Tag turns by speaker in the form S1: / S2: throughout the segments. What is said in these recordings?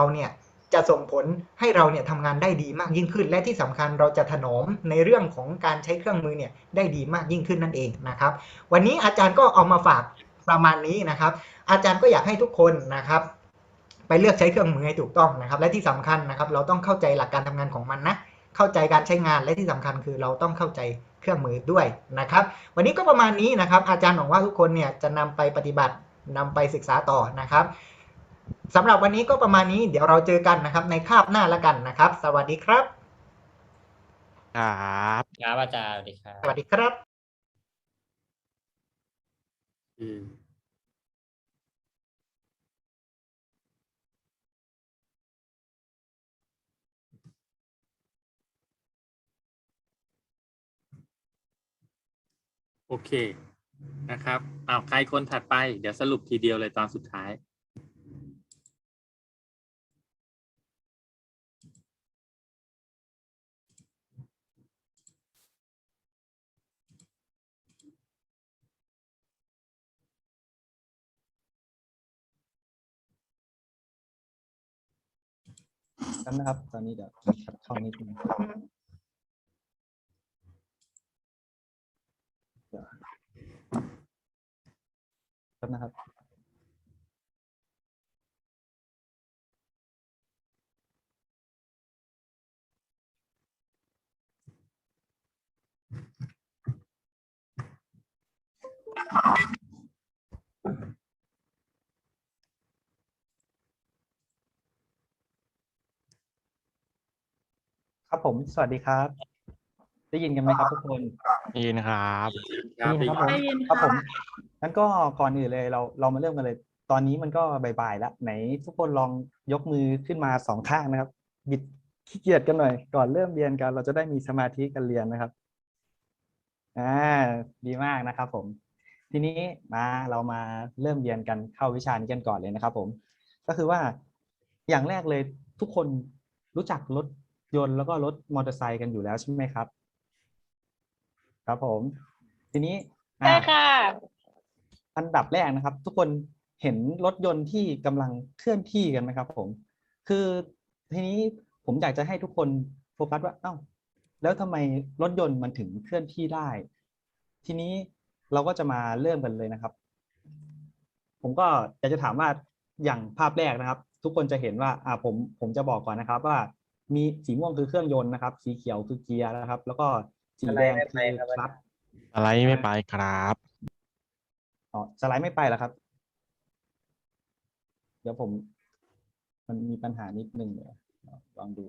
S1: เราเนี่ยจะส่งผลให้เราเนี่ยทำงานได้ดีมากยิ่งขึ้น และที่สำคัญเราจะถนอมในเรื่องของการใช้เครื่องมือเนี่ยได้ดีมากยิ่งขึ้นนั่นเองนะครับ วันนี้อาจารย์ก็เอามาฝากประมาณนี้นะครับ อาจารย์ก็อยากให้ทุกคนนะครับ ไปเลือกใช้เครื่องมือให้ถูกต้องนะครับ และที่สำคัญนะครับ เราต้องเข้าใจหลักการทำงานของมันนะเข้าใจการใช้งานและที่สำคัญคือเราต้องเข้าใจเครื่องมือด้วยนะครับ วันนี้ก็ประมาณนี้นะครับ อาจารย์หวังว่าทุกคนเนี่ยจะนำไปปฏิบัตินำไปศึกษาต่อนะครับ สำหรับวันนี้ก็ประมาณนี้เดี๋ยวเราเจอกันนะครับ ในคาบหน้าละกันนะครับ สวัสดีครับ
S2: ครับ
S3: ครับอาจารย์สวัสดีครับ
S1: สวัสดีครับ
S4: อืมโอเคนะครับอ้าวใครคนถัดไป เดี๋ยวสรุปทีเดียวเลยตอนสุดท้าย
S5: กันนะครับ ตอนนี้เดี๋ยวขัดข้องนิดนึงครับนะครับ ครับผมสวัสดีครับ ได้ยินกันไหมครับทุกคน
S2: ได้ยินครับ
S4: ครับ
S5: ได้ยินครับผม
S6: ได้ยิน
S5: ครับ
S6: ค่ะ
S5: ผมงั้นก็ก่อนอื่นเลยเราเรามาเริ่มกันเลย ตอนนี้มันก็บ่ายๆแล้ว ไหนทุกคนลองยกมือขึ้นมาสองข้างนะครับ บิดขี้เกียจกันหน่อย ก่อนเริ่มเรียนกัน เราจะได้มีสมาธิกันเรียนนะครับอ่าดีมากนะครับ ผม ทีนี้มาเรามาเริ่มเรียนกันเข้าวิชานี้กันก่อนเลยนะครับ ผม ก็คือว่าอย่างแรกเลยทุกคนรู้จักรถ ยนต์แล้วก็รถมอเตอร์ไซค์กันอยู่แล้วใช่ไหมครับ ครับผม ทีนี้อ่า
S6: ใช่ค่ะ
S5: อันดับแรกนะครับ ทุกคนเห็นรถยนต์ที่กำลังเคลื่อนที่กันไหมครับผม คือทีนี้ผมอยากจะให้ทุกคนโฟกัสว่า เอ้า แล้วทำไมรถยนต์มันถึงเคลื่อนที่ได้ ทีนี้เราก็จะมาเริ่มกันเลยนะครับ ผมก็อยากจะถามว่าอย่างภาพแรกนะครับ ทุกคนจะเห็นว่า อ่าผมผมจะบอกก่อนนะครับว่า มีสีม่วงคือเครื่องยนต์นะครับ สีเขียวคือเกียร์นะครับ แล้วก็สีแดงคือคลัตช์
S2: อะไรไม่ไปครับ
S5: อ๋อสไลด์ไม่ไปแล้วครับ เดี๋ยวผม มันมีปัญหานิดนึงเดี๋ยวลองดู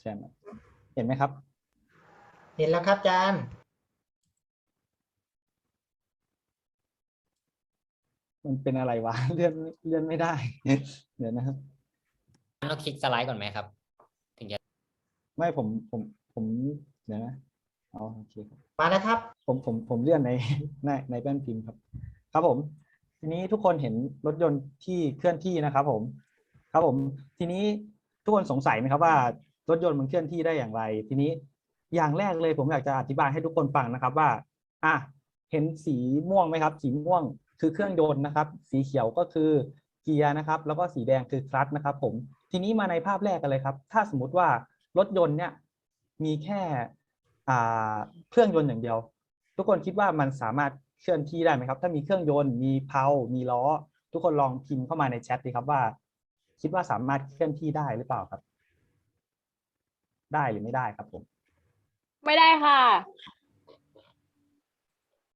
S5: แชร์หน่อยเห็นไหมครับ
S1: เห็นแล้วครับอาจารย์
S5: มันเป็นอะไรวะเลื่อนเลื่อนไม่ได้ เดี๋ยวนะครับ
S3: ต้องคลิกสไลด์ก่อนไหมครับถึงจะ
S5: ไม่ผมผมผมเดี๋ยวนะอ๋อโอเคครับ
S1: มาแล้วครับ
S5: ผมผมผมเลื่อนในในในแป้นพิมพ์ครับ ครับผม ทีนี้ทุกคนเห็นรถยนต์ที่เคลื่อนที่นะครับ ผม ครับผม ทีนี้ทุกคนสงสัยไหมครับว่ารถยนต์มันเคลื่อนที่ได้อย่างไร ทีนี้อย่างแรกเลยผมอยากจะอธิบายให้ทุกคนฟังนะครับว่า อะเห็นสีม่วงไหมครับ สีม่วงคือเครื่องยนต์นะครับ สีเขียวก็คือเกียร์นะครับ แล้วก็สีแดงคือคลัตช์นะครับ ผม ทีนี้มาในภาพแรกกันเลยครับ ถ้าสมมุติว่า รถยนต์เนี่ยมีแค่อ่าเครื่องยนต์อย่างเดียว ทุกคนคิดว่ามันสามารถเคลื่อนที่ได้ไหมครับ ถ้ามีเครื่องยนต์มีเพลามีล้อ ทุกคนลองพิมพ์เข้ามาในแชทดีครับว่า คิดว่าสามารถเคลื่อนที่ได้หรือเปล่าครับ ได้หรือไม่ได้ครับผม
S6: ไม่ได้ค่ะ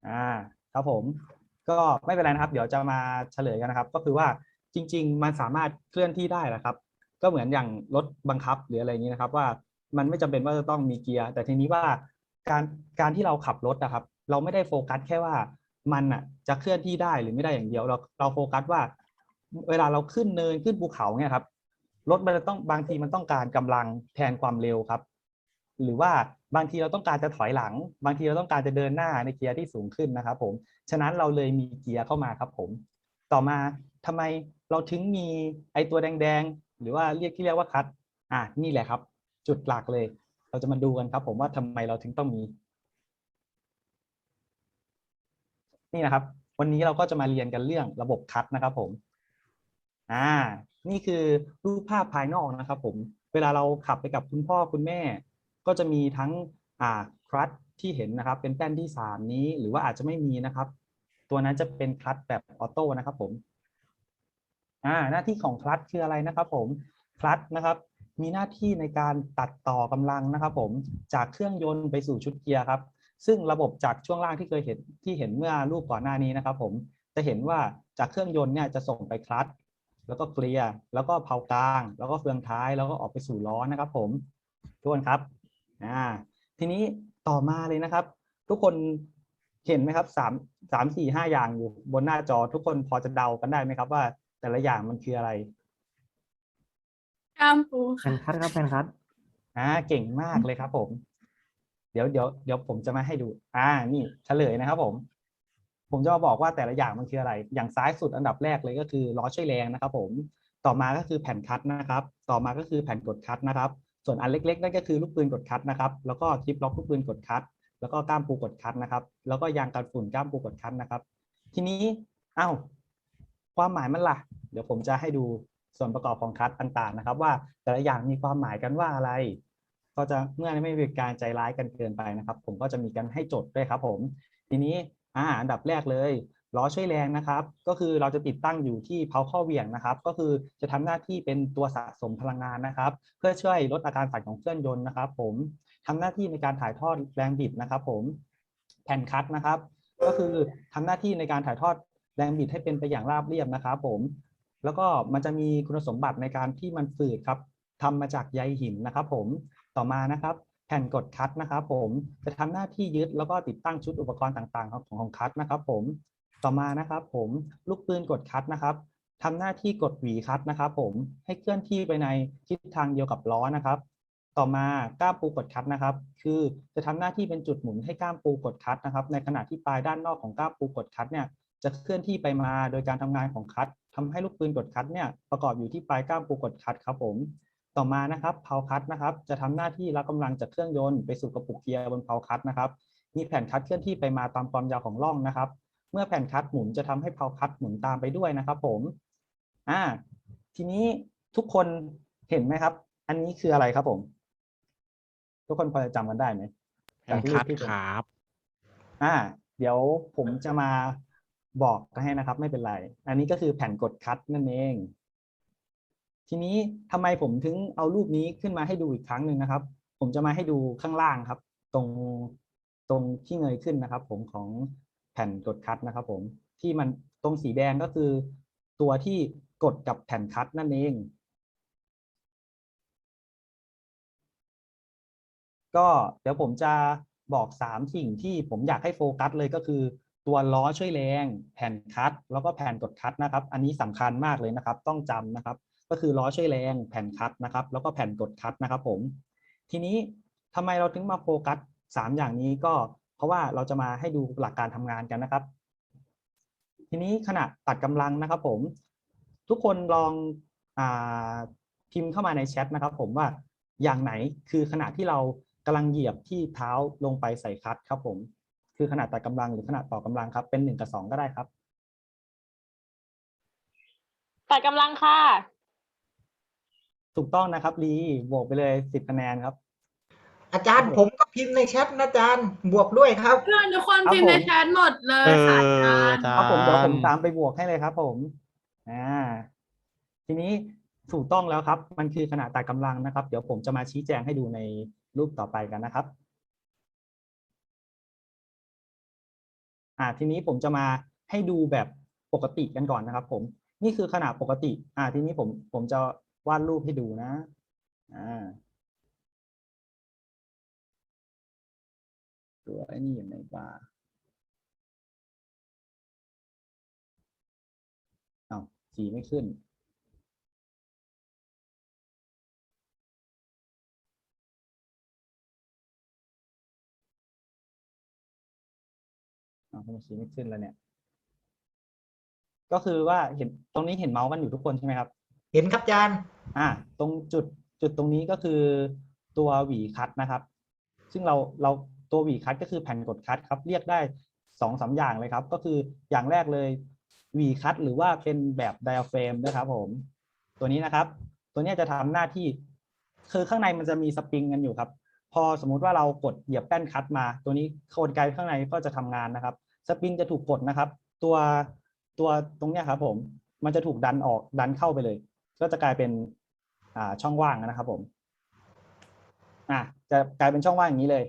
S5: อ่า ครับผม ก็ไม่เป็นไรนะครับ เดี๋ยวจะมาเฉลยกันนะครับ ก็คือว่าจริง ๆ มันสามารถเคลื่อนที่ได้แหละครับ ก็เหมือนอย่างรถบังคับหรืออะไรอย่างนี้นะครับ ว่ามันไม่จำเป็นว่าจะต้องมีเกียร์ แต่ทีนี้ว่าการการที่เราขับรถนะครับ เราไม่ได้โฟกัสแค่ว่ามันอะจะเคลื่อนที่ได้หรือไม่ได้อย่างเดียว เราเราโฟกัสว่า เวลาเราขึ้นเนินขึ้นภูเขาเนี่ยครับรถมันจะต้องบางทีมันต้องการกำลังแทนความเร็วครับ หรือว่าบางทีเราต้องการจะถอยหลัง บางทีเราต้องการจะเดินหน้าในเกียร์ที่สูงขึ้นนะครับผมฉะนั้นเราเลยมีเกียร์เข้ามาครับผม ต่อมาทำไมเราถึงมีไอตัวแดง หรือว่าเรียกที่เรียกว่าคัทอะนี่แหละครับ จุดหลักเลย เราจะมาดูกันครับ ผมว่าทำไมเราถึงต้องมี นี่นะครับ วันนี้เราก็จะมาเรียนกันเรื่องระบบคัทนะครับ ผม อ่า นี่คือรูปภาพภายนอกนะครับ ผม เวลาเราขับไปกับคุณพ่อคุณแม่ ก็จะมีทั้งอ่าคลัตที่เห็นนะครับ เป็นแป้นที่สามนี้ หรือว่าอาจจะไม่มีนะครับ ตัวนั้นจะเป็นคลัตแบบออโต้นะครับ ผม อ่าหน้าที่ของคลัตช์คืออะไรนะครับผมคลัตช์นะครับมีหน้าที่ในการตัดต่อกำลังนะครับผมจากเครื่องยนต์ไปสู่ชุดเกียร์ครับ ซึ่งระบบจากช่วงล่างที่เคยเห็นที่เห็นเมื่อรูปก่อนหน้านี้นะครับผมจะเห็นว่าจากเครื่องยนต์เนี่ยจะส่งไปคลัตช์แล้วก็เกียร์แล้วก็เพากลาง แล้วก็เฟืองท้ายแล้วก็ออกไปสู่ล้อนะครับ ผมทุกคนครับอ่าทีนี้ต่อมาเลยนะครับ ทุกคนเห็นไหมครับสามสามสี่ห้าอย่างอยู่บนหน้าจอทุกคนพอจะเดากันได้ไหมครับว่า แต่ละอย่างมันคืออะไร
S6: กล้ามปู
S7: แผ่นคัดครับแผ่นคัด
S5: อ่าเก่งมากเลยครับ ผม เดี๋ยวเดี๋ยวเดี๋ยวผมจะมาให้ดู อ่า นี่เฉลยนะครับ ผม ผมจะมาบอกว่าแต่ละอย่างมันคืออะไร อย่างซ้ายสุดอันดับแรกเลยก็คือล้อช่วยแรงนะครับ ผม ต่อมาก็คือแผ่นคัดนะครับ ต่อมาก็คือแผ่นกดคัดนะครับ ส่วนอันเล็กๆนั่นก็คือลูกปืนกดคัดนะครับ แล้วก็คลิปล็อกลูกปืนกดคัด แล้วก็ก้ามปูกดคัดนะครับ แล้วก็ยางกันฝุ่นก้ามปูกดคัดนะครับ ทีนี้อ้าว ความหมายมันล่ะ เดี๋ยวผมจะให้ดูส่วนประกอบของคัดต่างๆนะครับ ว่าแต่ละอย่างมีความหมายกันว่าอะไร ก็จะเมื่อไม่เป็นการใจร้ายกันเกินไปนะครับ ผมก็จะมีการให้จดด้วยครับ ผม ทีนี้อ่าอันดับแรกเลยล้อช่วยแรงนะครับ ก็คือเราจะติดตั้งอยู่ที่เพาข้อเหวี่ยงนะครับ ก็คือจะทำหน้าที่เป็นตัวสะสมพลังงานนะครับ เพื่อช่วยลดอาการสั่นของเครื่องยนต์นะครับ ผมทำหน้าที่ในการถ่ายทอดแรงบิดนะครับ ผมแผ่นคัดนะครับ ก็คือทำหน้าที่ในการถ่ายทอด แรงบิดให้เป็นไปอย่างราบเรียบนะครับผม แล้วก็มันจะมีคุณสมบัติในการที่มันฝืดครับทำมาจากใยหินนะครับผมต่อมานะครับ แผ่นกดคัดนะครับผมจะทำหน้าที่ยึดแล้วก็ติดตั้งชุดอุปกรณ์ต่างๆ ของของคัดนะครับ ผมต่อมานะครับ ผมลูกปืนกดคัดนะครับทำหน้าที่กดหวีคัดนะครับ ผมให้เคลื่อนที่ไปในทิศทางเดียวกับล้อนะครับ ต่อมาก้ามปูกดคัดนะครับ คือจะทำหน้าที่เป็นจุดหมุนให้ก้ามปูกดคัดนะครับ ในขณะที่ปลายด้านนอกของก้ามปูกดคัดเนี่ย จะเคลื่อนที่ไปมาโดยการทำงานของคัดทำให้ลูกปืนกดคัดเนี่ยประกอบอยู่ที่ปลายก้ามปูกดคัดครับผมต่อมานะครับเพาคัดนะครับ จะทำหน้าที่รับกำลังจากเครื่องยนต์ไปสู่กระปุกเกียร์บนเพาคัดนะครับ มีแผ่นคัดเคลื่อนที่ไปมาตามความยาวของร่องนะครับ เมื่อแผ่นคัดหมุนจะทำให้เพาคัดหมุนตามไปด้วยนะครับผมอ่าทีนี้ทุกคนเห็นไหมครับ อันนี้คืออะไรครับผม ทุกคนพอจะจำกันได้ไหม
S2: แผ่นคัด
S5: ที่ผม
S2: ครับ
S5: อ่า เดี๋ยวผมจะมา บอกก็ให้นะครับ ไม่เป็นไร อันนี้ก็คือแผ่นกดคัดนั่นเอง ทีนี้ทำไมผมถึงเอารูปนี้ขึ้นมาให้ดูอีกครั้งหนึ่งนะครับ ผมจะมาให้ดูข้างล่างครับ ตรงตรงที่เงยขึ้นนะครับ ผมของแผ่นกดคัดนะครับ ผมที่มันตรงสีแดงก็คือ ตัวที่กดกับแผ่นคัดนั่นเอง ก็เดี๋ยวผมจะบอกสามสิ่งที่ผมอยากให้โฟกัสเลยก็คือ ตัวล้อช่วยแรง แผ่นคัดแล้วก็แผ่นกดคัดนะครับ อันนี้สำคัญมากเลยนะครับ ต้องจำนะครับ ก็คือล้อช่วยแรง แผ่นคัดนะครับ แล้วก็แผ่นกดคัดนะครับ ผม ทีนี้ทำไมเราถึงมาโฟกัสสามอย่างนี้ก็เพราะว่าเราจะมาให้ดูหลักการทำงานกันนะครับ ทีนี้ขณะตัดกำลังนะครับ ผม ทุกคนลองอพิมพ์เข้ามาในแชทนะครับ ผมว่าอย่างไหนคือขณะที่เรากำลังเหยียบที่เท้าลงไปใส่คัตครับผม คือขนาดตัดกำลังหรือขนาดต่อกำลังครับ เป็นหนึ่งกับสองก็ได้ครับ
S6: ตัดกำลังค่ะ
S5: ถูกต้องนะครับลีบวกไปเลยสิบคะแนนครับ
S1: อาจารย์ผมก็พิมพ์ในแชทนะอาจารย์ บวกด้วยครับ
S8: เพื่อนทุกคน
S5: ครับ
S8: พิมพ์ใน
S5: ผม
S8: แชทหมดเลย
S2: เอ
S8: ค่ะ
S2: อ
S8: อา
S2: อา
S8: จารย์
S2: จาร
S5: ครับผมเดี๋ยวผม
S2: ย์
S5: ตามไปบวกให้เลยครับ ผมอ่าทีนี้ถูกต้องแล้วครับ มันคือขนาดตัดกำลังนะครับ เดี๋ยวผมจะมาชี้แจงให้ดูในรูปต่อไปกันนะครับ อ่าทีนี้ผมจะมาให้ดูแบบปกติกันก่อนนะครับ ผมนี่คือขนาดปกติ อ่าทีนี้ผมผมจะวาดรูปให้ดูนะอ่าตัวไอ้นี่อยู่ไหนบ้างอ้าวสีไม่ขึ้น อ้าวทำไมสีไม่ขึ้นแล้วเนี่ย ก็คือว่าเห็นตรงนี้เห็นเมาส์กันอยู่ทุกคนใช่ไหมครับ
S1: เห็นครับอาจารย์
S5: อ่า ตรงจุดจุดตรงนี้ก็คือตัวหวีคัตนะครับ ซึ่งเราเราตัวหวีคัตก็คือแผ่นกดคัตครับ เรียกได้สองสามอย่างเลยครับ ก็คืออย่างแรกเลยหวีคัตหรือว่าเป็นแบบไดอะเฟรมนะครับผม ตัวนี้นะครับ ตัวเนี้ยจะทำหน้าที่คือข้างในมันจะมีสปริงกันอยู่ครับ พอสมมุติว่าเรากดเหยียบแป้นคัดมา ตัวนี้กลไกข้างในก็จะทำงานนะครับ สปริงจะถูกกดนะครับ ตัวตัวตรงเนี้ยครับผมมันจะถูกดันออกดันเข้าไปเลย ก็จะกลายเป็นอ่าช่องว่างนะครับผมอะจะกลายเป็นช่องว่างอย่างนี้เลย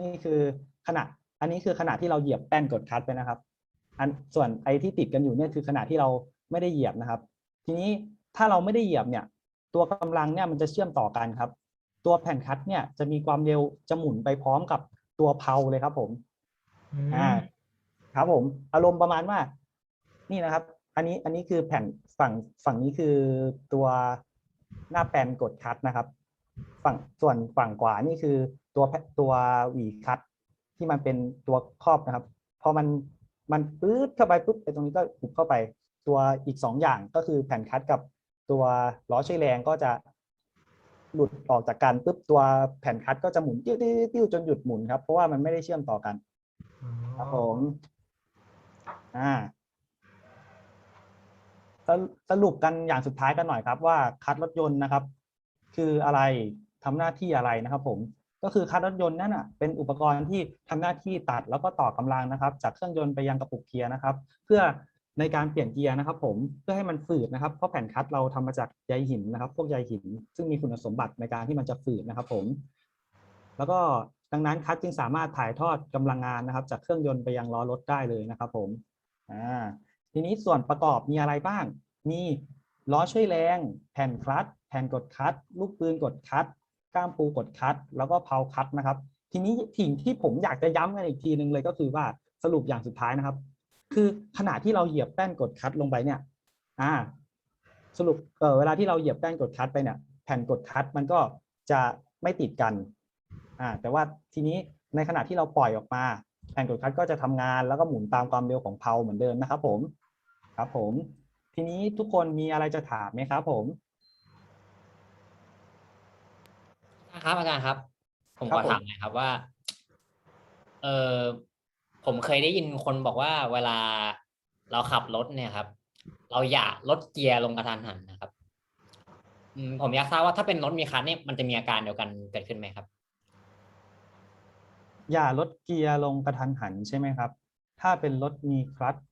S5: นี่คือขณะอันนี้คือขณะที่เราเหยียบแป้นกดคัดไปนะครับ อันส่วนไอ้ที่ติดกันอยู่เนี่ยคือขณะที่เราไม่ได้เหยียบนะครับ ทีนี้ถ้าเราไม่ได้เหยียบเนี่ย ตัวกำลังเนี่ยมันจะเชื่อมต่อกันครับ ตัวแผ่นคัดเนี่ยจะมีความเร็วจะหมุนไปพร้อมกับตัวเพาเลยครับผมอ่า ครับผมอารมณ์ประมาณว่า นี่นะครับ อันนี้อันนี้คือแผ่นฝั่งฝั่งนี้คือตัวหน้าแปนกดคัดนะครับ ฝั่งส่วนฝั่งขวานี่คือตัวตัวหวีคัดที่มันเป็นตัวครอบนะครับ พอมันมันปื๊ดเข้าไปปุ๊บไอ้ตรงนี้ก็หุบเข้าไป ตัวอีกสองอย่างก็คือแผ่นคัดกับตัวล้อช่วยแรงก็จะหลุดออกจากกันปุ๊บตัวแผ่นคัดก็จะหมุนติ้วติ้วติ้วจนหยุดหมุนครับ เพราะว่ามันไม่ได้เชื่อมต่อกันครับผม อ่าสรุปกันอย่างสุดท้ายกันหน่อยครับ ว่าคัดรถยนต์นะครับ คืออะไรทำหน้าที่อะไรนะครับผมก็คือคัดรถยนต์นั่นอะเป็นอุปกรณ์ที่ทำหน้าที่ตัดแล้วก็ต่อกำลังนะครับ จากเครื่องยนต์ไปยังกระปุกเกียร์นะครับ เพื่อในการเปลี่ยนเกียร์นะครับ ผมเพื่อให้มันฝืดนะครับเพราะแผ่นคัดเราทำมาจากใยหินนะครับ พวกใยหิน ซึ่งมีคุณสมบัติในการที่มันจะฝืดนะครับ ผม แล้วก็ดังนั้นคัดจึงสามารถถ่ายทอดกำลังงานนะครับ จากเครื่องยนต์ไปยังล้อรถได้เลยนะครับ ผม อ่าทีนี้ส่วนประกอบมีอะไรบ้าง มีล้อช่วยแรง แผ่นคลัตช์แผ่นกดคัดลูกปืนกดคัดก้ามปูกดคัดแล้วก็เพาคัดนะครับ ทีนี้สิ่งที่ผมอยากจะย้ำกันอีกทีหนึ่งเลยก็คือว่าสรุปอย่างสุดท้ายนะครับ คือขณะที่เราเหยียบแป้นกดคัดลงไปเนี่ย อ่า สรุปเออเวลาที่เราเหยียบแป้นกดคัดไปเนี่ย แผ่นกดคัดมันก็จะไม่ติดกัน อ่า แต่ว่าทีนี้ในขณะที่เราปล่อยออกมา แผ่นกดคัดก็จะทำงานแล้วก็หมุนตามความเร็วของเพาเหมือนเดิมนะครับผมครับผม ทีนี้ทุกคนมีอะไรจะถามไหมครับผม
S3: ครับอาจารย์ครับ ผม
S5: ครั
S3: ข
S5: บ
S3: อ
S5: ผม
S3: ถามหน่อยครับว่า เออผมเคยได้ยินคนบอกว่าเวลาเราขับรถเนี่ยครับ เราอย่าลดเกียร์ลงกระทันหันนะครับอืมผมอยากทราบว่าถ้าเป็นรถมีคันเนี่ยมันจะมีอาการเดียวกันเกิดขึ้นไหมครับ
S5: อย่าลดเกียร์ลงกระทันหันใช่ไหมครับ ถ้าเป็นรถมีคลัตช์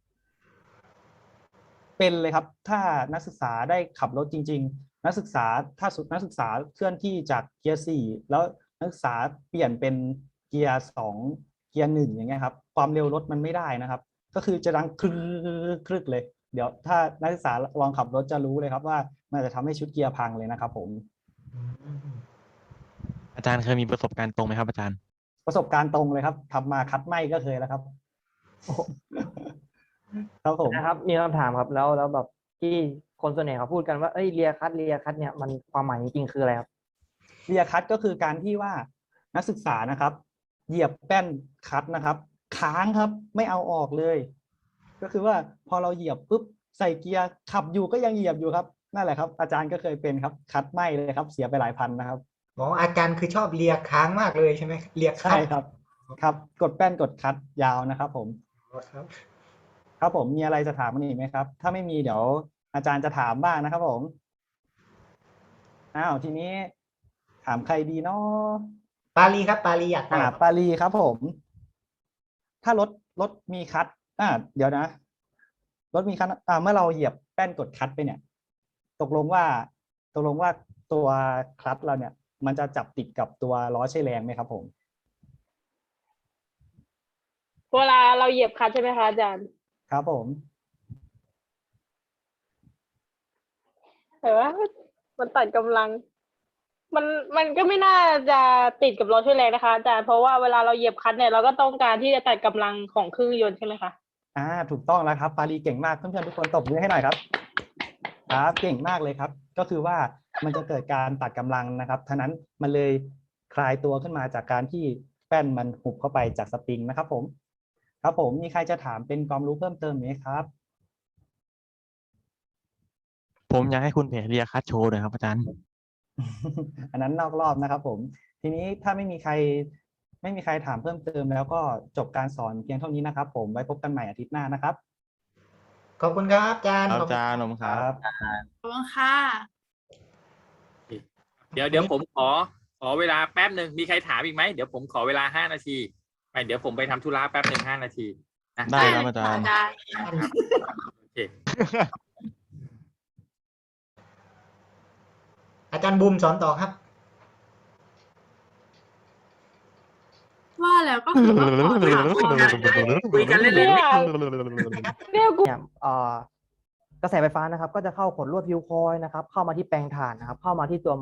S5: เป็นเลยครับ ถ้านักศึกษาได้ขับรถจริง ๆ นักศึกษาถ้าสุดนักศึกษาเคลื่อนที่จากเกียร์สี่แล้วนักศึกษาเปลี่ยนเป็นเกียร์สองเกียร์หนึ่งอย่างเงี้ยครับ ความเร็วรถมันไม่ได้นะครับ ก็คือจะดังครึกครึกเลย เดี๋ยวถ้านักศึกษาลองขับรถจะรู้เลยครับว่า มันจจะทำให้ชุดเกียร์พังเลยนะครับ ผม
S2: อาจารย์เคยมีประสบการณ์ตรงไหมครับอาจารย์
S5: ประสบการณ์ตรงเลยครับทำมาคัดไหมก็เคยแล้วครับครับผม
S7: นะครับมีคำถามครับแล้วแล้วแบบที่คนส่วนใหญ่เขาพูดกันว่าเอ้ยเรียคัดเรียคัดเนี่ยมันความหมายจริงๆคืออะไรครับ
S5: เรียคัดก็คือการที่ว่านักศึกษานะครับ เหยียบแป้นคัดนะครับ ค้างครับไม่เอาออกเลย ก็คือว่าพอเราเหยียบปุ๊บใส่เกียร์ขับอยู่ก็ยังเหยียบอยู่ครับนั่นแหละครับ อาจารย์ก็เคยเป็นครับ คัดไหมเลยครับ เสียไปหลายพันนะครับ
S1: อ๋ออาจารย์คือชอบเลียค้างมากเลยใช่ไหมเลีย
S5: ใช่ครับ ครับ กดแป้นกดคัดยาวนะครับผม
S1: ครับ
S5: ครับผมมีอะไรจะถามมันอีกไหมครับ ถ้าไม่มีเดี๋ยวอาจารย์จะถามบ้างนะครับผมอ้าวทีนี้ถามใครดีเนาะ
S1: ปาลีครับ ปาลีอยากต
S5: อ่า
S1: อบ
S5: ปาลีครับผม ถ้ารถรถมีคัดอ่าเดี๋ยวนะรถมีคัดอ่าเมื่อเราเหยียบแป้นกดคัดไปเนี่ย ตกลงว่าตกลงว่าตัวคลัตช์เราเนี่ย มันจะจับติดกับตัวล้อใช้แรงไหมครับผม
S6: เวลาเราเหยียบคลัตช์ใช่ไหมคะอาจารย์
S5: ครับผม
S6: แต่ว่ามันตัดกำลัง มันมันก็ไม่น่าจะติดกับล้อช่วยแรงนะคะอาจารย์เพราะว่าเวลาเราเหยียบคลัตช์เนี่ยเราก็ต้องการที่จะตัดกำลังของเครื่องยนต์ใช่ไหมคะ
S5: อ่า ถูกต้องแล้วครับ ปาลีเก่งมากเพื่อนๆทุกคนตบมือให้หน่อยครับ ครับ เก่งมากเลยครับ ก็คือว่า มันจะเกิดการตัดกำลังนะครับท่านั้นมันเลยคลายตัวขึ้นมาจากการที่แป้นมันหุบเข้าไปจากสปริงนะครับผม ครับผมมีใครจะถามเป็นความรู้เพิ่มเติมไหมครับ
S2: ผมอยากให้คุณเพจเรียคัดโชว์หน่อยครับอาจารย์
S5: อันนั้นนอกรอบนะครับผม ทีนี้ถ้าไม่มีใครไม่มีใครถามเพิ่มเติมแล้วก็จบการสอนเพียงเท่านี้นะครับ ผมไว้พบกันใหม่อาทิตย์หน้านะครับ
S1: ขอบคุณครับอาจารย์
S2: ครับ
S1: ขอบ
S2: อา
S1: คุณ
S2: จารย์ขอบคุณครับ
S8: ขอบคุณค่ะ
S4: เดี๋ยวเดี๋ยวผมขอขอเวลาแป๊บหนึ่งมีใครถามอีกไหมเดี๋ยวผมขอเวลาห้านาทีไปเดี๋ยวผมไปทำธุระแป๊บหนึ่งห้านาทีนะ
S2: ได้ครับอาจารย์
S8: ได้
S4: โอเค
S1: อาจารย์บูมสอนต่อครับ
S8: ว่าแล้วก็คือว่าขอถามก่อน
S4: คุยกันเล่นๆ
S6: เนี่ยเนี่ยกู
S7: เนี่ยเอ่อกระแสไฟฟ้านะครับ ก็จะเข้าขดลวดพิวคอยนะครับ เข้ามาที่แปลงถ่านนะครับ เข้ามาที่ตัว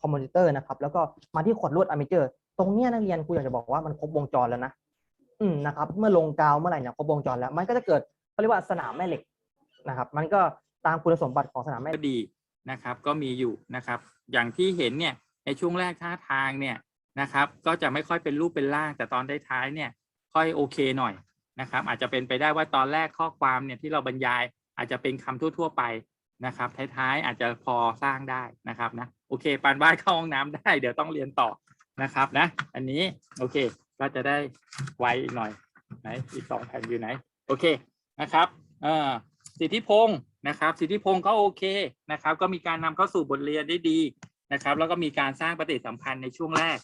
S7: คอมมูนิเตอร์นะครับ แล้วก็มาที่ขดลวดอะมิเจอร์ตรงเนี้ยนักเรียนครูอยากจะบอกว่ามันครบวงจรแล้วนะอืมนะครับ เมื่อลงกาวเมื่อไหร่เนี่ยครบวงจรแล้ว มันก็จะเกิดเขาเรียกว่าสนามแม่เหล็กนะครับ มันก็ตามคุณสมบัติของสนามแม่เหล็ก
S4: ก็ดีนะครับ ก็มีอยู่นะครับ อย่างที่เห็นเนี่ยในช่วงแรกท่าทางเนี่ยนะครับ ก็จะไม่ค่อยเป็นรูปเป็นร่าง แต่ตอนท้ายเนี่ยค่อยโอเคหน่อยนะครับ อาจจะเป็นไปได้ว่าตอนแรกข้อความเนี่ยที่เราบรรยายอาจจะเป็นคำทั่ว ๆ ไปนะครับ ท้ายๆอาจจะพอสร้างได้นะครับนะ โอเค ปานบ้านเข้าห้องน้ำได้ เดี๋ยวต้องเรียนต่อนะครับนะ อันนี้โอเค ก็จะได้ไวอีกหน่อยไหนอีกสองแผ่นอยู่ไหน โอเคนะครับเอ่อสิทธิพงศ์นะครับ สิทธิพงศ์ก็โอเคนะครับ ก็มีการนำเข้าสู่บทเรียนได้ดีนะครับ แล้วก็มีการสร้างปฏิสัมพันธ์ในช่วงแรก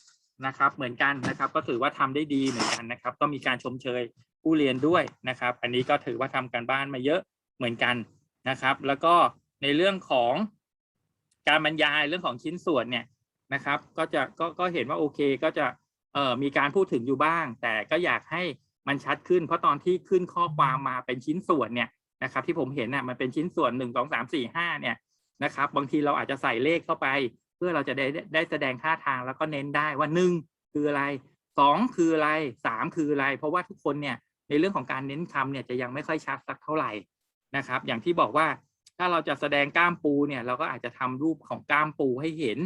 S4: นะครับ เหมือนกันนะครับ ก็ถือว่าทำได้ดีเหมือนกันนะครับ ก็มีการชมเชยผู้เรียนด้วยนะครับ อันนี้ก็ถือว่าทำการบ้านมาเยอะเหมือนกันนะครับ แล้วก็ในเรื่องของ การบรรยายเรื่องของชิ้นส่วนเนี่ยนะครับ ก็จะก็ก็เห็นว่าโอเคก็จะเอ่อมีการพูดถึงอยู่บ้าง แต่ก็อยากให้มันชัดขึ้น เพราะตอนที่ขึ้นข้อความมาเป็นชิ้นส่วนเนี่ยนะครับ ที่ผมเห็นน่ะมันเป็นชิ้นส่วนหนึ่งสองสามสี่ห้าเนี่ยนะครับ บางทีเราอาจจะใส่เลขเข้าไป เพื่อเราจะได้ได้แสดงท่าทางแล้วก็เน้นได้ว่าหนึ่งคืออะไรสองคืออะไรสามคืออะไร เพราะว่าทุกคนเนี่ยในเรื่องของการเน้นคำเนี่ยจะยังไม่ค่อยชัดสักเท่าไหร่นะครับ อย่างที่บอกว่า ถ้าเราจะแสดงกล้ามปูเนี่ยเราก็อาจจะทำรูปของกล้ามปูให้เห็น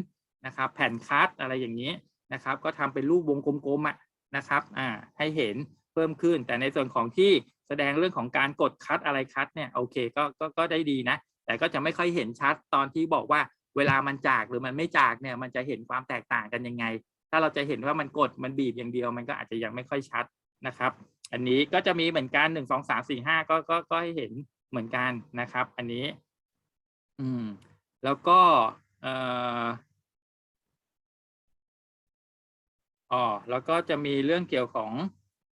S4: นะครับ แผ่นคัดอะไรอย่างนี้นะครับ ก็ทำเป็นรูปวงกลมๆอะนะครับอ่าให้เห็นเพิ่มขึ้น แต่ในส่วนของที่แสดงเรื่องของการกดคัดอะไรคัดเนี่ยโอเคก็ก็ก็ได้ดีนะ แต่ก็จะไม่ค่อยเห็นชัดตอนที่บอกว่าเวลามันจากหรือมันไม่จากเนี่ยมันจะเห็นความแตกต่างกันยังไง ถ้าเราจะเห็นว่ามันกดมันบีบอย่างเดียว มันก็อาจจะยังไม่ค่อยชัดนะครับ อันนี้ก็จะมีเหมือนกันหนึ่งสองสามสี่ห้าก็ก็ก็ให้เห็นเหมือนกันนะครับ อันนี้ อืม แล้วก็เอ่ออ๋อแล้วก็จะมีเรื่องเกี่ยวของ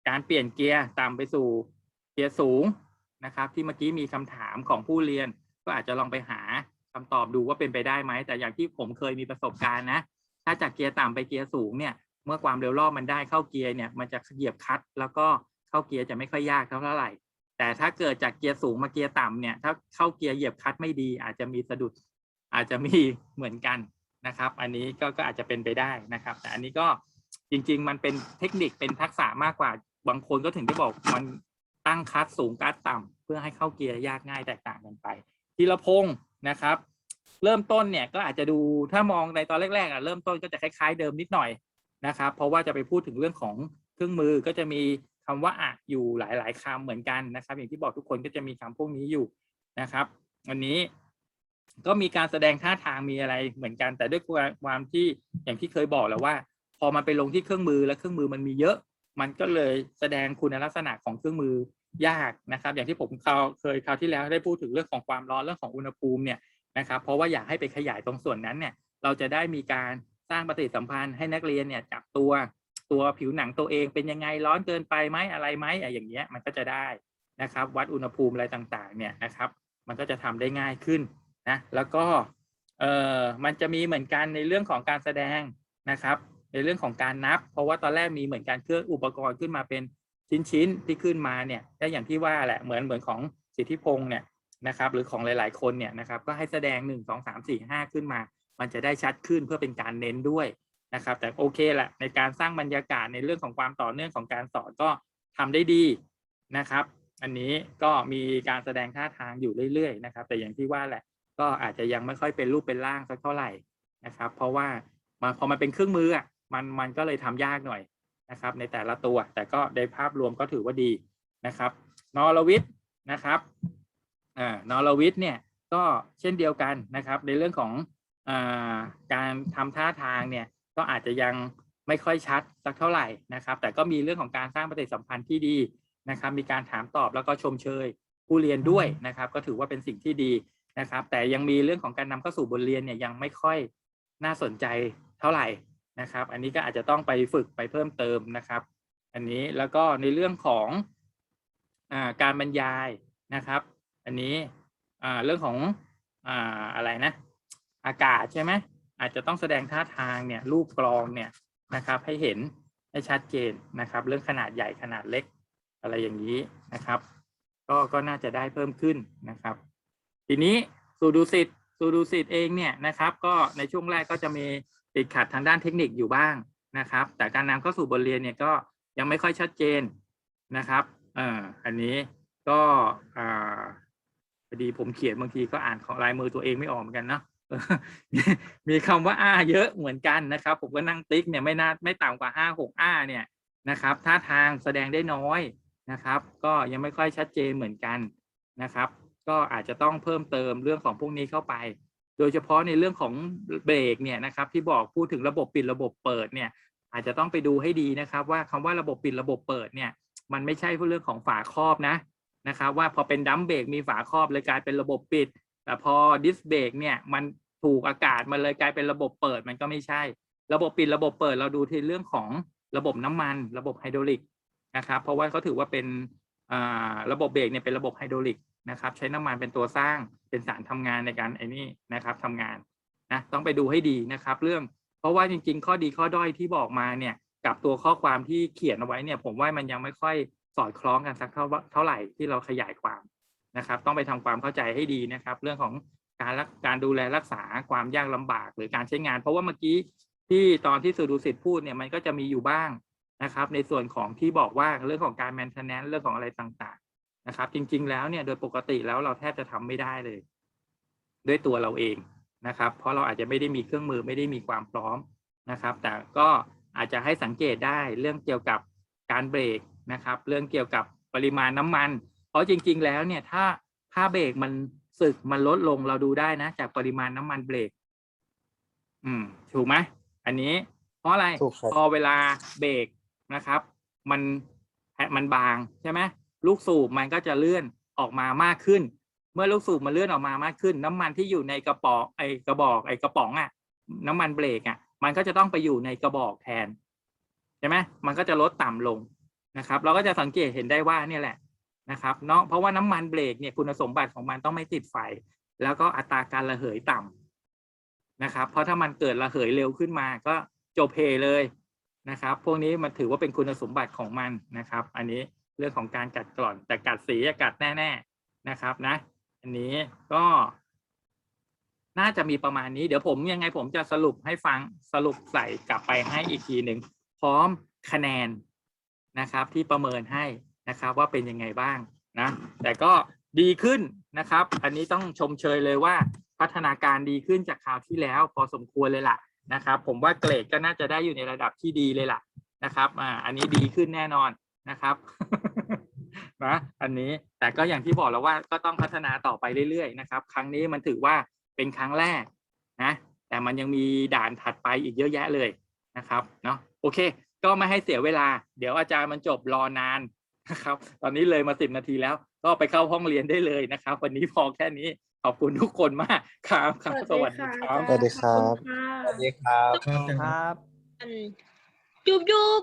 S4: การเปลี่ยนเกียร์ตามไปสู่เกียร์สูงนะครับ ที่เมื่อกี้มีคำถามของผู้เรียน ก็อาจจะลองไปหาคำตอบดูว่าเป็นไปได้ไหม แต่อย่างที่ผมเคยมีประสบการณ์นะ ถ้าจากเกียร์ต่ำไปเกียร์สูงเนี่ย เมื่อความเร็วรอบมันได้เข้าเกียร์เนี่ย มันจะเหยียบคัตแล้วก็เข้าเกียร์จะไม่ค่อยยากเท่าไหร่ แต่ถ้าเกิดจากเกียร์สูงมาเกียร์ต่ำเนี่ย ถ้าเข้าเกียร์เหยียบคลัตช์ไม่ดี อาจจะมีสะดุดอาจจะมีเหมือนกันนะครับ อันนี้ก็ก็อาจจะเป็นไปได้นะครับ แต่อันนี้ก็จริง ๆ มันเป็นเทคนิคเป็นทักษะมากกว่าบางคนก็ถึงได้บอกมันตั้งคลัตช์สูงคลัตช์ต่ำเพื่อให้เข้าเกียร์ยากง่ายแตกต่างกันไปธีรพงนะครับ เริ่มต้นเนี่ยก็อาจจะดูถ้ามองในตอนแรกๆอะเริ่มต้นก็จะคล้าย ๆ เดิมนิดหน่อยนะครับ เพราะว่าจะไปพูดถึงเรื่องของเครื่องมือก็จะมี คำว่าอะอยู่หลาย ๆคำเหมือนกันนะครับ อย่างที่บอกทุกคนก็จะมีคำพวกนี้อยู่นะครับ วันนี้ก็มีการแสดงท่าทางมีอะไรเหมือนกัน แต่ด้วยความที่อย่างที่เคยบอกแล้วว่า พอมันไปลงที่เครื่องมือแล้วเครื่องมือมันมีเยอะ มันก็เลยแสดงคุณลักษณะของเครื่องมือยากนะครับ อย่างที่ผมคราวเคยคราวที่แล้วได้พูดถึงเรื่องของความร้อนเรื่องของอุณหภูมิเนี่ยนะครับ เพราะว่าอยากให้ไปขยายตรงส่วนนั้นเนี่ย เราจะได้มีการสร้างปฏิสัมพันธ์ให้นักเรียนเนี่ยจับตัว ตัวผิวหนังตัวเองเป็นยังไงร้อนเกินไปไหมอะไรไหมอะไรอย่างเงี้ยมันก็จะได้นะครับ วัดอุณหภูมิอะไรต่างๆเนี่ยนะครับ มันก็จะทำได้ง่ายขึ้นนะแล้วก็เออมันจะมีเหมือนกันในเรื่องของการแสดงนะครับ ในเรื่องของการนับ เพราะว่าตอนแรกมีเหมือนการเครื่องอุปกรณ์ขึ้นมาเป็นชิ้นๆที่ขึ้นมาเนี่ยได้อย่างที่ว่าแหละเหมือนเหมือนของสิทธิพงศ์เนี่ยนะครับหรือของหลาย ๆ คนเนี่ยนะครับก็ให้แสดงหนึ่งสองสามสี่ห้าขึ้นมา มันจะได้ชัดขึ้นเพื่อเป็นการเน้นด้วย นะครับ แต่โอเคแหละในการสร้างบรรยากาศในเรื่องของความต่อเนื่องของการสอนก็ทำได้ดีนะครับ อันนี้ก็มีการแสดงท่าทางอยู่เรื่อยๆนะครับ แต่อย่างที่ว่าแหละก็อาจจะยังไม่ค่อยเป็นรูปเป็นร่างสักเท่าไหร่นะครับ เพราะว่ามาพอมันเป็นเครื่องมืออะมันมันก็เลยทำยากหน่อยนะครับ ในแต่ละตัว แต่ก็ในภาพรวมก็ถือว่าดีนะครับนอรวิทย์นะครับอ่านอรวิทย์เนี่ยก็เช่นเดียวกันนะครับ ในเรื่องของอาการทำท่าทางเนี่ย ก็อาจจะยังไม่ค่อยชัดสักเท่าไหร่นะครับ แต่ก็มีเรื่องของการสร้างปฏิสัมพันธ์ที่ดีนะครับ มีการถามตอบแล้วก็ชมเชยผู้เรียนด้วยนะครับ ก็ถือว่าเป็นสิ่งที่ดีนะครับ แต่ยังมีเรื่องของการนำเข้าสู่บทเรียนเนี่ยยังไม่ค่อยน่าสนใจเท่าไหร่นะครับ อันนี้ก็อาจจะต้องไปฝึกไปเพิ่มเติมนะครับ อันนี้แล้วก็ในเรื่องของอการบรรยายนะครับ อันนี้เรื่องของออะไรนะ อากาศใช่ไหม อาจจะต้องแสดงท่าทางเนี่ยรูปกลองเนี่ยนะครับให้เห็นให้ชัดเจนนะครับ เรื่องขนาดใหญ่ขนาดเล็กอะไรอย่างนี้นะครับ ก็ก็น่าจะได้เพิ่มขึ้นนะครับ ทีนี้สูดูสิทธ์สูดูสิทธ์เองเนี่ยนะครับ ก็ในช่วงแรกก็จะมีติดขัดทางด้านเทคนิคอยู่บ้างนะครับ แต่การนำเข้าสู่บทเรียนเนี่ยก็ยังไม่ค่อยชัดเจนนะครับเอ่ออันนี้ก็อ่าพอดีผมเขียนบางทีก็อ่านของลายมือตัวเองไม่ออกเหมือนกันเนาะ มีมีคำว่าอ้าเยอะเหมือนกันนะครับ ผมก็นั่งติ๊กเนี่ยไม่น่าไม่ต่ำกว่าห้าหกอ้าเนี่ยนะครับท่าทางแสดงได้น้อยนะครับ ก็ยังไม่ค่อยชัดเจนเหมือนกันนะครับ ก็อาจจะต้องเพิ่มเติมเรื่องของพวกนี้เข้าไป โดยเฉพาะในเรื่องของเบรกเนี่ยนะครับ ที่บอกพูดถึงระบบปิดระบบเปิดเนี่ยอาจจะต้องไปดูให้ดีนะครับ ว่าคำว่าระบบปิดระบบเปิดเนี่ยมันไม่ใช่เรื่องของฝาครอบนะนะครับ ว่าพอเป็นดัมเบรกมีฝาครอบเลยกลายเป็นระบบปิด แต่พอดิสเบรกเนี่ยมันถูกอากาศมันเลยกลายเป็นระบบเปิดมันก็ไม่ใช่ ระบบปิดระบบเปิดเราดูที่เรื่องของระบบน้ำมัน ระบบไฮดรอลิกนะครับเพราะว่าเขาถือว่าเป็นระบบเบรกเนี่ยเป็นระบบไฮดรอลิกนะครับใช้น้ำมันเป็นตัวสร้างเป็นสารทำงานในการไอ้นี่นะครับทำงานนะต้องไปดูให้ดีนะครับ เรื่องเพราะว่าจริง ๆ ข้อดีข้อด้อยที่บอกมาเนี่ยกับตัวข้อความที่เขียนเอาไว้เนี่ย ผมว่ามันยังไม่ค่อยสอดคล้องกันสักเท่าเท่าไหร่ที่เราขยายความ นะครับ ต้องไปทำความเข้าใจให้ดีนะครับ เรื่องของการรักการดูแลรักษาความยากลำบากหรือการใช้งาน เพราะว่าเมื่อกี้ที่ตอนที่สุดูสิทธิ์พูดเนี่ยมันก็จะมีอยู่บ้างนะครับ ในส่วนของที่บอกว่าเรื่องของการ maintenance เรื่องของอะไรต่างๆนะครับ จริง ๆ แล้วเนี่ยโดยปกติแล้วเราแทบจะทำไม่ได้เลย ด้วยตัวเราเองนะครับ เพราะเราอาจจะไม่ได้มีเครื่องมือไม่ได้มีความพร้อมนะครับ แต่ก็อาจจะให้สังเกตได้เรื่องเกี่ยวกับการเบรกนะครับ เรื่องเกี่ยวกับปริมาณน้ำมัน เพราะจริง ๆ แล้วเนี่ยถ้าถ้าเบรกมันสึกมันลดลงเราดูได้นะ จากปริมาณน้ำมันเบรก อืม ถูกไหมอันนี้ เพราะอะไร
S9: ถูกครับ
S4: พอเวลาเบรกนะครับ มันมันบางใช่ไหมลูกสูบมันก็จะเลื่อนออกมามากขึ้น เมื่อลูกสูบมันเลื่อนออกมามากขึ้น น้ำมันที่อยู่ในกระป๋องไอกระบอกไอกระป๋องอะ่ะ น้ำมันเบรกอะ่ะ มันก็จะต้องไปอยู่ในกระบอกแทนใช่ไหมมันก็จะลดต่ำลงนะครับ เราก็จะสังเกตเห็นได้ว่าเนี่ยแหละ นะครับเนาะเพราะว่าน้ำมันเบรกเนี่ยคุณสมบัติของมันต้องไม่ติดไฟ แล้วก็อัตราการระเหยต่ำนะครับ เพราะถ้ามันเกิดระเหยเร็วขึ้นมาก็จบเพเลยนะครับ พวกนี้มันถือว่าเป็นคุณสมบัติของมันนะครับ อันนี้เรื่องของการกัดกร่อน แต่กัดสีกัดแน่ ๆนะครับนะ อันนี้ก็น่าจะมีประมาณนี้เดี๋ยวผมยังไงผมจะสรุปให้ฟังสรุปใส่กลับไปให้อีกทีหนึ่งพร้อมคะแนนนะครับที่ประเมินให้ นะครับว่าเป็นยังไงบ้างนะแต่ก็ดีขึ้นนะครับ อันนี้ต้องชมเชยเลยว่าพัฒนาการดีขึ้นจากคราวที่แล้ว พอสมควรเลยล่ะนะครับ ผมว่าเกรดก็น่าจะได้อยู่ในระดับที่ดีเลยล่ะนะครับอ่าอันนี้ดีขึ้นแน่นอนนะครับนะอันนี้แต่ก็อย่างที่บอกแล้วว่าก็ต้องพัฒนาต่อไปเรื่อยๆนะครับ ครั้งนี้มันถือว่าเป็นครั้งแรกนะแต่มันยังมีด่านถัดไปอีกเยอะแยะเลยนะครับเนาะโอเค ก็ไม่ให้เสียเวลา เดี๋ยวอาจารย์มันจบรอนาน นะครับ ตอนนี้เลยมาสิบนาทีแล้ว ก็ไปเข้าห้องเรียนได้เลยนะครับ วันนี้พอแค่นี้ขอบคุณทุกคนมากครับครับสวัสดีครับ
S9: สวัสดีครับ
S8: ขอณะ
S9: สวัสดีครับ
S7: ครับ
S8: จุ๊บจุ๊บ